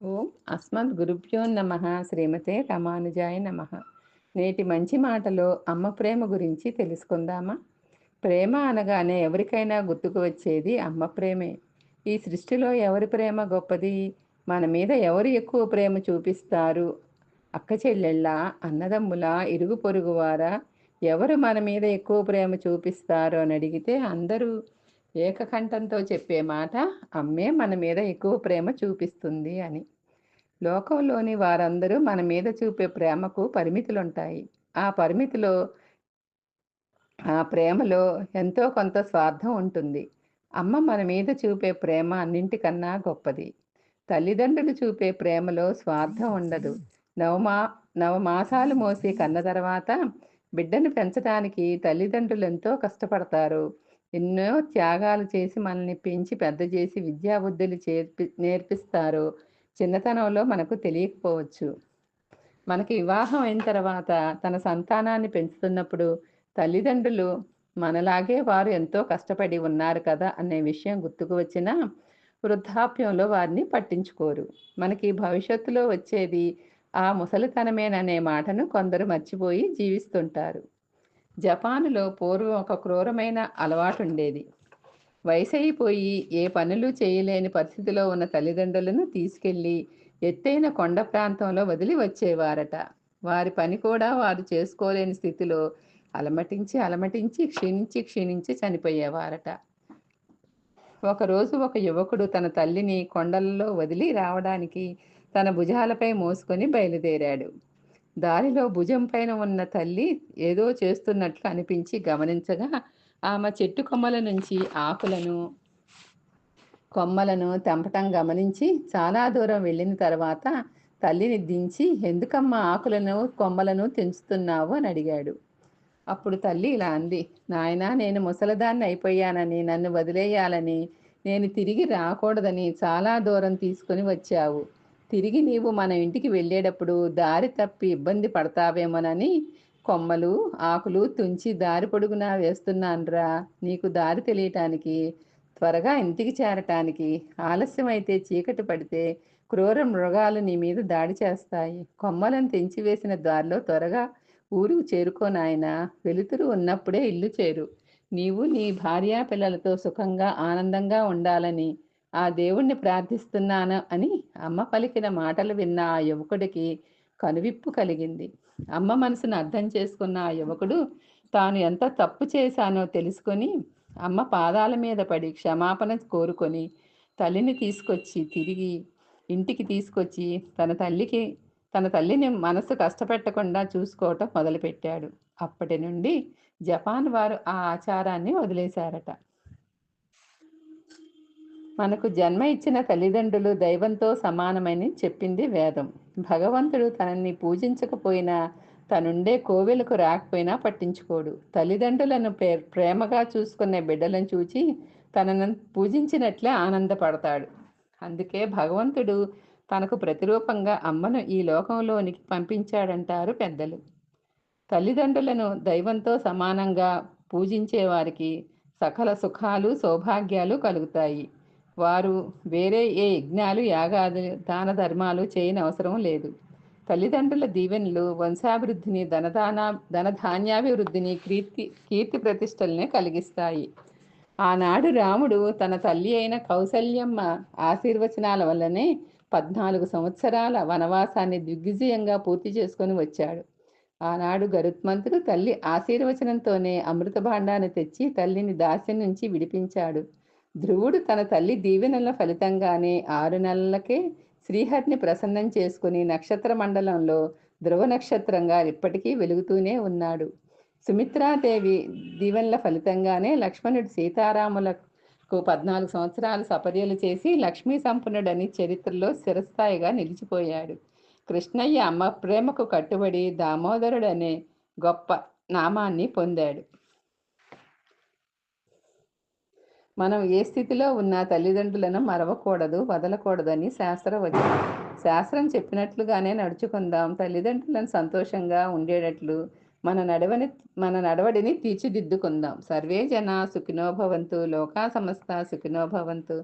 ఓం అస్మద్ గురుభ్యో నమ. శ్రీమతే రామానుజాయ నమ. నేటి మంచి మాటలో అమ్మ ప్రేమ గురించి తెలుసుకుందామా? ప్రేమ అనగానే ఎవరికైనా గుర్తుకు వచ్చేది అమ్మ ప్రేమే. ఈ సృష్టిలో ఎవరి ప్రేమ గొప్పది? మన మీద ఎవరు ఎక్కువ ప్రేమ చూపిస్తారు? అక్క చెల్లెళ్ళ అన్నదమ్ముల ఇరుగు పొరుగు వారా? ఎవరు మన మీద ఎక్కువ ప్రేమ చూపిస్తారు అని అడిగితే అందరూ ఏకకంఠంతో చెప్పే మాట అమ్మే మన మీద ఎక్కువ ప్రేమ చూపిస్తుంది అని. లోకంలోని వారందరూ మన మీద చూపే ప్రేమకు పరిమితులుంటాయి. ఆ పరిమితిలో ఆ ప్రేమలో ఎంతో కొంత స్వార్థం ఉంటుంది. అమ్మ మన మీద చూపే ప్రేమ అన్నింటికన్నా గొప్పది. తల్లిదండ్రులు చూపే ప్రేమలో స్వార్థం ఉండదు. నవమా నవమాసాలు మోసి కన్న తర్వాత బిడ్డను పెంచడానికి తల్లిదండ్రులు ఎంతో కష్టపడతారు. ఎన్నో త్యాగాలు చేసి మనల్ని పెంచి పెద్ద చేసి విద్యాబుద్ధులు చేర్పి నేర్పిస్తారు చిన్నతనంలో మనకు తెలియకపోవచ్చు. మనకి వివాహం అయిన తర్వాత తన సంతానాన్ని పెంచుతున్నప్పుడు తల్లిదండ్రులు మనలాగే వారు ఎంతో కష్టపడి ఉన్నారు కదా అనే విషయం గుర్తుకు వచ్చినా వృద్ధాప్యంలో వారిని పట్టించుకోరు. మనకి భవిష్యత్తులో వచ్చేది ఆ ముసలితనమేననే మాటను కొందరు మర్చిపోయి జీవిస్తుంటారు. జపానులో పూర్వం ఒక క్రూరమైన అలవాటు ఉండేది వయసైపోయి ఏ పనులు చేయలేని పరిస్థితిలో ఉన్న తల్లిదండ్రులను తీసుకెళ్ళి ఎత్తైన కొండ ప్రాంతంలో వదిలి వచ్చేవారట. వారి పని కూడా వారు చేసుకోలేని స్థితిలో అలమటించి అలమటించి క్షీణించి క్షీణించి చనిపోయేవారట. ఒకరోజు ఒక యువకుడు తన తల్లిని కొండలలో వదిలి రావడానికి తన భుజాలపై మోసుకొని బయలుదేరాడు. దారిలో భుజం పైన ఉన్న తల్లి ఏదో చేస్తున్నట్లు అనిపించి గమనించగా ఆమె చెట్టు కొమ్మల నుంచి ఆకులను కొమ్మలను తెంపటం గమనించి చాలా దూరం వెళ్ళిన తర్వాత తల్లిని దించి ఎందుకమ్మా ఆకులను కొమ్మలను తెంచుతున్నావు? అని అడిగాడు. అప్పుడు తల్లి ఇలా అంది నాయన నేను ముసలదాన్ని అయిపోయానని నన్ను వదిలేయాలని నేను తిరిగి రాకూడదని చాలా దూరం తీసుకొని వచ్చావు. తిరిగి నీవు మన ఇంటికి వెళ్ళేటప్పుడు దారి తప్పి ఇబ్బంది పడతావేమోనని కొమ్మలు ఆకులు తుంచి దారి పొడుగునా వేస్తున్నానరా. నీకు దారి తెలియటానికి త్వరగా ఇంటికి చేరటానికి ఆలస్యమైతే చీకటి పడితే క్రూర మృగాలు నీ మీద దాడి చేస్తాయి. కొమ్మలను తెంచివేసిన దారిలో త్వరగా ఊరుకు చేరుకోనాయన వెలుతురు ఉన్నప్పుడే ఇల్లు చేరు. నీవు నీ భార్యా పిల్లలతో సుఖంగా ఆనందంగా ఉండాలని ఆ దేవుణ్ణి ప్రార్థిస్తున్నాను అని అమ్మ పలికిన మాటలు విన్న ఆ యువకుడికి కనువిప్పు కలిగింది. అమ్మ మనసును అర్థం చేసుకున్న ఆ యువకుడు తాను ఎంత తప్పు చేశానో తెలుసుకొని అమ్మ పాదాల మీద పడి క్షమాపణ కోరుకొని తల్లిని తీసుకొచ్చి తిరిగి ఇంటికి తీసుకొచ్చి తన తల్లికి తన తల్లిని మనసు కష్టపెట్టకుండా చూసుకోవటం మొదలుపెట్టాడు. అప్పటి నుండి జపాన్ వారు ఆ ఆచారాన్ని వదిలేశారట. మనకు జన్మ ఇచ్చిన తల్లిదండ్రులు దైవంతో సమానమని చెప్పింది వేదం. భగవంతుడు తనని పూజించకపోయినా తనుండే కోవెలకు రాకపోయినా పట్టించుకోడు. తల్లిదండ్రులను ప్రేమగా చూసుకునే బిడ్డలను చూచి తనను పూజించినట్లే ఆనందపడతాడు. అందుకే భగవంతుడు తనకు ప్రతిరూపంగా అమ్మను ఈ లోకంలోనికి పంపించాడంటారు పెద్దలు. తల్లిదండ్రులను దైవంతో సమానంగా పూజించే వారికి సకల సుఖాలు సౌభాగ్యాలు కలుగుతాయి. వారు వేరే ఏ యజ్ఞాలు యాగాలు దాన ధర్మాలు చేయని అవసరం లేదు. తల్లిదండ్రుల దీవెనలు వంశాభివృద్ధిని ధనదాన ధనధాన్యాభివృద్ధిని కీర్తి కీర్తి ప్రతిష్టల్ని కలిగిస్తాయి. ఆనాడు రాముడు తన తల్లి అయిన కౌసల్యమ్మ ఆశీర్వచనాల వల్లనే పద్నాలుగు సంవత్సరాల వనవాసాన్ని దిగ్విజయంగా పూర్తి చేసుకొని వచ్చాడు. ఆనాడు గరుత్మంతుడు తల్లి ఆశీర్వచనంతోనే అమృత భాండాన్ని తెచ్చి తల్లిని దాస్యం నుంచి విడిపించాడు. ధ్రువుడు తన తల్లి దీవెనల ఫలితంగానే ఆరు నెలలకే శ్రీహరిని ప్రసన్నం చేసుకుని నక్షత్ర మండలంలో ధ్రువ నక్షత్రంగా ఇప్పటికీ వెలుగుతూనే ఉన్నాడు. సుమిత్రాదేవి దీవెనల ఫలితంగానే లక్ష్మణుడు సీతారాములకు పద్నాలుగు సంవత్సరాలు సపర్యలు చేసి లక్ష్మీ సంపన్నుడని చరిత్రలో స్థిరస్థాయిగా నిలిచిపోయాడు. కృష్ణయ్య అమ్మ ప్రేమకు కట్టుబడి దామోదరుడనే గొప్ప నామాన్ని పొందాడు. మనం ఏ స్థితిలో ఉన్న తల్లిదండ్రులను మరవకూడదు వదలకూడదని శాస్త్ర వచనం. శాస్త్రం చెప్పినట్లుగానే నడుచుకుందాం. తల్లిదండ్రులను సంతోషంగా ఉండేటట్లు మన నడవని మన నడవడిని తీర్చిదిద్దుకుందాం. సర్వే జన సుఖినోభవంతు లోకా సమస్త సుఖినోభవంతు